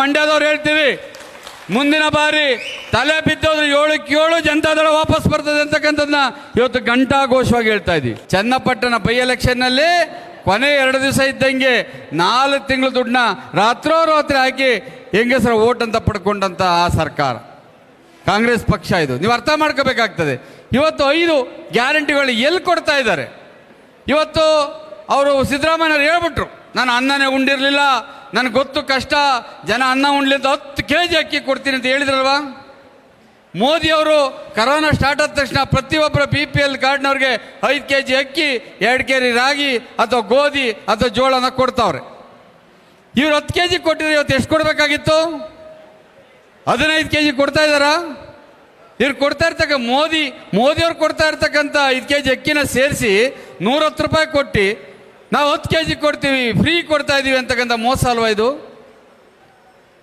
ಮಂಡ್ಯದವ್ರು ಹೇಳ್ತೀವಿ, ಮುಂದಿನ ಬಾರಿ ತಲೆ ಬಿದ್ದೋದ್ರೆ ಏಳಕ್ಕೆ ಏಳು ಜನತಾದಳ ವಾಪಸ್ ಬರ್ತದೆ ಅಂತಕ್ಕಂಥದ್ದನ್ನ ಇವತ್ತು ಘಂಟಾಘೋಷವಾಗಿ ಹೇಳ್ತಾ ಇದ್ದೀವಿ. ಚನ್ನಪಟ್ಟಣ ಬೈ ಎಲೆಕ್ಷನ್ನಲ್ಲಿ ಕೊನೆ ಎರಡು ದಿವಸ ಇದ್ದಂಗೆ ನಾಲ್ಕು ತಿಂಗಳು ದುಡ್ಡನ್ನ ರಾತ್ರೋರಾತ್ರಿ ಹಾಕಿ ಹೆಂಗಸರ ಓಟ್ ಅಂತ ಪಡ್ಕೊಂಡಂತ ಆ ಸರ್ಕಾರ. ಕಾಂಗ್ರೆಸ್ ಪಕ್ಷ ಇದು. ನೀವು ಅರ್ಥ ಮಾಡ್ಕೋಬೇಕಾಗ್ತದೆ. ಇವತ್ತು ಐದು ಗ್ಯಾರಂಟಿಗಳು ಎಲ್ಲಿ ಕೊಡ್ತಾ ಇದ್ದಾರೆ? ಇವತ್ತು ಅವರು ಸಿದ್ದರಾಮಯ್ಯವ್ರು ಹೇಳ್ಬಿಟ್ರು ನಾನು ಅನ್ನನೇ ಉಂಡಿರಲಿಲ್ಲ ನನಗೆ ಗೊತ್ತು ಕಷ್ಟ, ಜನ ಅನ್ನ ಉಣ್ಲಿ ಅಂತ ಹತ್ತು ಕೆ ಜಿ ಅಕ್ಕಿ ಕೊಡ್ತೀನಿ ಅಂತ ಹೇಳಿದ್ರಲ್ವಾ? ಮೋದಿ ಅವರು ಕರೋನಾ ಸ್ಟಾರ್ಟ್ ಆದ ತಕ್ಷಣ ಪ್ರತಿಯೊಬ್ಬರ ಬಿ ಪಿ ಎಲ್ ಕಾರ್ಡ್ನವ್ರಿಗೆ ಐದು ಕೆ ಜಿ ಅಕ್ಕಿ, ಎರಡು ಕೆ ಜಿ ರಾಗಿ, ಅಥವಾ ಗೋಧಿ, ಅಥವಾ ಜೋಳನ ಕೊಡ್ತಾವ್ರೆ. ಇವ್ರು ಹತ್ತು ಕೆ ಜಿ ಕೊಟ್ಟಿದ್ರೆ ಇವತ್ತು ಎಷ್ಟು ಕೊಡಬೇಕಾಗಿತ್ತು? ಹದಿನೈದು ಕೆ ಜಿ ಕೊಡ್ತಾ ಇದ್ದಾರಾ? ಇವ್ರು ಕೊಡ್ತಾ ಇರ್ತಕ್ಕ ಮೋದಿ, ಮೋದಿಯವ್ರು ಕೊಡ್ತಾ ಇರ್ತಕ್ಕಂಥ ಐದು ಕೆ ಜಿ ಅಕ್ಕಿನ ಸೇರಿಸಿ ನೂರತ್ತು ರೂಪಾಯಿ ಕೊಟ್ಟು ನಾವು ಹತ್ತು ಕೆ ಜಿ ಕೊಡ್ತೀವಿ ಫ್ರೀ ಕೊಡ್ತಾ ಇದ್ದೀವಿ ಅಂತಕ್ಕಂಥ ಮೋಸ ಅಲ್ವಾ ಇದು?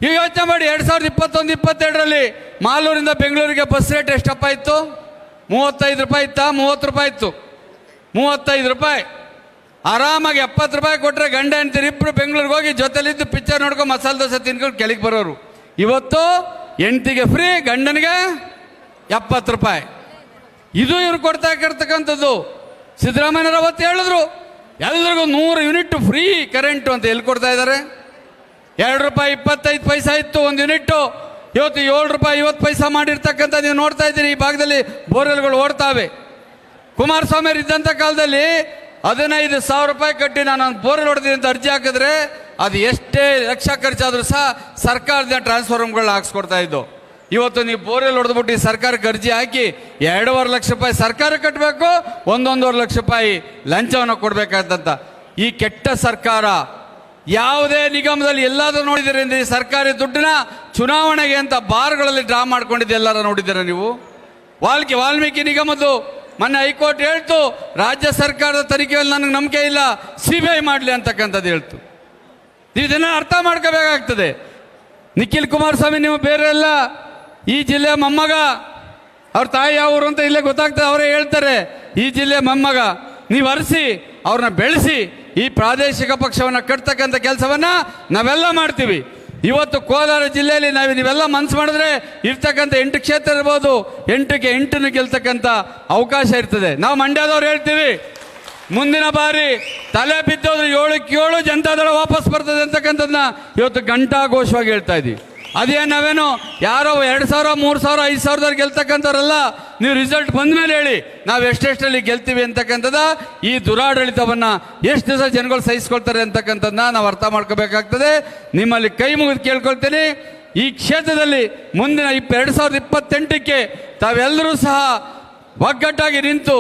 ಈಗ ಯೋಚನೆ ಮಾಡಿ, ಎರಡು ಸಾವಿರದ ಇಪ್ಪತ್ತೊಂದು, ಇಪ್ಪತ್ತೆರಡರಲ್ಲಿ ಮಾಲೂರಿಂದ ಬೆಂಗಳೂರಿಗೆ ಬಸ್ ರೇಟ್ ಎಷ್ಟಪ್ಪ ಇತ್ತು? ಮೂವತ್ತೈದು ರೂಪಾಯಿ ಇತ್ತಾ? ಮೂವತ್ತು ರೂಪಾಯಿ ಇತ್ತು. ಮೂವತ್ತೈದು ರೂಪಾಯಿ. ಆರಾಮಾಗಿ ಎಪ್ಪತ್ತು ರೂಪಾಯಿ ಕೊಟ್ಟರೆ ಗಂಡ ಅಂತೀರಿ ಇಬ್ಬರು ಬೆಂಗಳೂರಿಗೆ ಹೋಗಿ ಜೊತೆಲಿದ್ದು ಪಿಕ್ಚರ್ ನೋಡ್ಕೊಂಡು ಮಸಾಲೆ ದೋಸೆ ತಿನ್ಕೊಂಡು ಕೆಳಗೆ ಬರೋರು. ಇವತ್ತು ಹೆಂಡ್ತಿಗೆ ಫ್ರೀ ಗಂಡನಿಗೆ ಎಪ್ಪತ್ತು ರೂಪಾಯಿ. ಇದು ಇವ್ರು ಕೊಡ್ತಾ ಇರ್ತಕ್ಕಂಥದ್ದು. ಸಿದ್ದರಾಮಯ್ಯನವರು ಅವತ್ತು ಹೇಳಿದ್ರು. ಎಲ್ರಿಗೂ ನೂರು ಯೂನಿಟ್ ಫ್ರೀ ಕರೆಂಟು ಅಂತ ಎಲ್ಲಿ ಕೊಡ್ತಾ ಇದ್ದಾರೆ? ಎರಡು ರೂಪಾಯಿ ಇಪ್ಪತ್ತೈದು ಪೈಸಾ ಇತ್ತು ಒಂದು ಯೂನಿಟ್ಟು. ಇವತ್ತು ಏಳು ರೂಪಾಯಿ ಐವತ್ತು ಪೈಸಾ ಮಾಡಿರ್ತಕ್ಕಂಥ ನೀವು ನೋಡ್ತಾ ಇದ್ದೀರಿ, ಈ ಭಾಗದಲ್ಲಿ ಬೋರ್ವೆಲ್ಗಳು ಓಡ್ತಾವೆ. ಕುಮಾರಸ್ವಾಮಿ ಇದ್ದಂಥ ಕಾಲದಲ್ಲಿ ಹದಿನೈದು ಸಾವಿರ ರೂಪಾಯಿ ಕಟ್ಟಿ ನಾನು ಬೋರ್ವೆಲ್ ಹೊಡೆದಿದ್ದೀನಿ ಅಂತ ಅರ್ಜಿ ಹಾಕಿದ್ರೆ ಅದು ಎಷ್ಟೇ ಲಕ್ಷ ಖರ್ಚಾದರೂ ಸಹ ಸರ್ಕಾರದ ಟ್ರಾನ್ಸ್ಫಾರ್ಮ್ಗಳನ್ನ ಹಾಕ್ಸ್ಕೊಡ್ತಾ ಇದ್ದು. ಇವತ್ತು ನೀವು ಬೋರೆಲ್ ಹೊಡೆದ್ಬಿಟ್ಟು ಈ ಸರ್ಕಾರಕ್ಕೆ ಅರ್ಜಿ ಹಾಕಿ ಎರಡೂವರೆ ಲಕ್ಷ ರೂಪಾಯಿ ಸರ್ಕಾರ ಕಟ್ಟಬೇಕು ಒಂದೊಂದೂವರೆ ಲಕ್ಷ ರೂಪಾಯಿ ಲಂಚವನ್ನು ಕೊಡಬೇಕಾದಂತ. ಈ ಕೆಟ್ಟ ಸರ್ಕಾರ ಯಾವುದೇ ನಿಗಮದಲ್ಲಿ ಎಲ್ಲಾದರೂ ನೋಡಿದ್ದೀರಿ ಅಂದ್ರೆ ಈ ಸರ್ಕಾರಿ ದುಡ್ಡಿನ ಚುನಾವಣೆಗೆ ಅಂತ ಬಾರ್ಗಳಲ್ಲಿ ಡ್ರಾ ಮಾಡ್ಕೊಂಡಿದ್ದೆ ಎಲ್ಲರೂ ನೋಡಿದ್ದೀರಾ ನೀವು? ವಾಲ್ಮೀಕಿ ವಾಲ್ಮೀಕಿ ನಿಗಮದ್ದು ಮೊನ್ನೆ ಹೈಕೋರ್ಟ್ ಹೇಳ್ತು, ರಾಜ್ಯ ಸರ್ಕಾರದ ತನಿಖೆಯಲ್ಲಿ ನನಗೆ ನಂಬಿಕೆ ಇಲ್ಲ ಸಿ ಬಿ ಐ ಮಾಡಲಿ ಅಂತಕ್ಕಂಥದ್ದು ಹೇಳ್ತು. ನೀವು ಇದನ್ನ ಅರ್ಥ ಮಾಡ್ಕೋಬೇಕಾಗ್ತದೆ. ನಿಖಿಲ್ ಕುಮಾರಸ್ವಾಮಿ ನೀವು ಬೇರೆ ಎಲ್ಲ ಈ ಜಿಲ್ಲೆ ಮೊಮ್ಮಗ, ಅವ್ರ ತಾಯಿ ಅವರು ಅಂತ ಇಲ್ಲೇ ಗೊತ್ತಾಗ್ತದೆ, ಅವರೇ ಹೇಳ್ತಾರೆ, ಈ ಜಿಲ್ಲೆ ಮೊಮ್ಮಗ, ನೀವು ಅರಸಿ, ಅವ್ರನ್ನ ಬೆಳೆಸಿ, ಈ ಪ್ರಾದೇಶಿಕ ಪಕ್ಷವನ್ನು ಕಟ್ತಕ್ಕಂಥ ಕೆಲಸವನ್ನ ನಾವೆಲ್ಲ ಮಾಡ್ತೀವಿ. ಇವತ್ತು ಕೋಲಾರ ಜಿಲ್ಲೆಯಲ್ಲಿ ನಾವು ನೀವೆಲ್ಲ ಮನಸ್ಸು ಮಾಡಿದ್ರೆ ಇರ್ತಕ್ಕಂಥ ಎಂಟು ಕ್ಷೇತ್ರ ಇರ್ಬೋದು, ಎಂಟಕ್ಕೆ ಎಂಟನ್ನು ಗೆಲ್ತಕ್ಕಂಥ ಅವಕಾಶ ಇರ್ತದೆ. ನಾವು ಮಂಡ್ಯದವ್ರು ಹೇಳ್ತೀವಿ, ಮುಂದಿನ ಬಾರಿ ತಲೆ ಬಿದ್ದೋದ್ರೆ ಏಳಕ್ಕೆ ಏಳು ಜನತಾದಳ ವಾಪಸ್ ಬರ್ತದೆ ಅಂತಕ್ಕಂಥದ್ದನ್ನ ಇವತ್ತು ಘಂಟಾಘೋಷವಾಗಿ ಹೇಳ್ತಾ ಇದ್ದೀವಿ. ಅದೇ ನಾವೇನು ಯಾರೋ ಎರಡು ಸಾವಿರ, ಮೂರು ಸಾವಿರ, ಐದು ಸಾವಿರದವ್ರು ಗೆಲ್ತಕ್ಕಂಥವ್ರಲ್ಲ, ನೀವು ರಿಸಲ್ಟ್ ಬಂದ ಮೇಲೆ ಹೇಳಿ. ನಾವು ಎಷ್ಟೆಷ್ಟರಲ್ಲಿ ಗೆಲ್ತೀವಿ ಅಂತಕ್ಕಂಥದ್ದು ಈ ದುರಾಡಳಿತವನ್ನು ಎಷ್ಟು ದಿವಸ ಜನಗಳು ಸಹಿಸ್ಕೊಳ್ತಾರೆ ಅಂತಕ್ಕಂಥದ್ದನ್ನ ನಾವು ಅರ್ಥ ಮಾಡ್ಕೋಬೇಕಾಗ್ತದೆ. ನಿಮ್ಮಲ್ಲಿ ಕೈ ಮುಗಿದು ಕೇಳ್ಕೊಳ್ತೀನಿ. ಈ ಕ್ಷೇತ್ರದಲ್ಲಿ ಮುಂದಿನ ಇಪ್ಪ ಎರಡು ಸಾವಿರದ ಇಪ್ಪತ್ತೆಂಟಕ್ಕೆ ತಾವೆಲ್ಲರೂ ಸಹ ಒಗ್ಗಟ್ಟಾಗಿ ನಿಂತು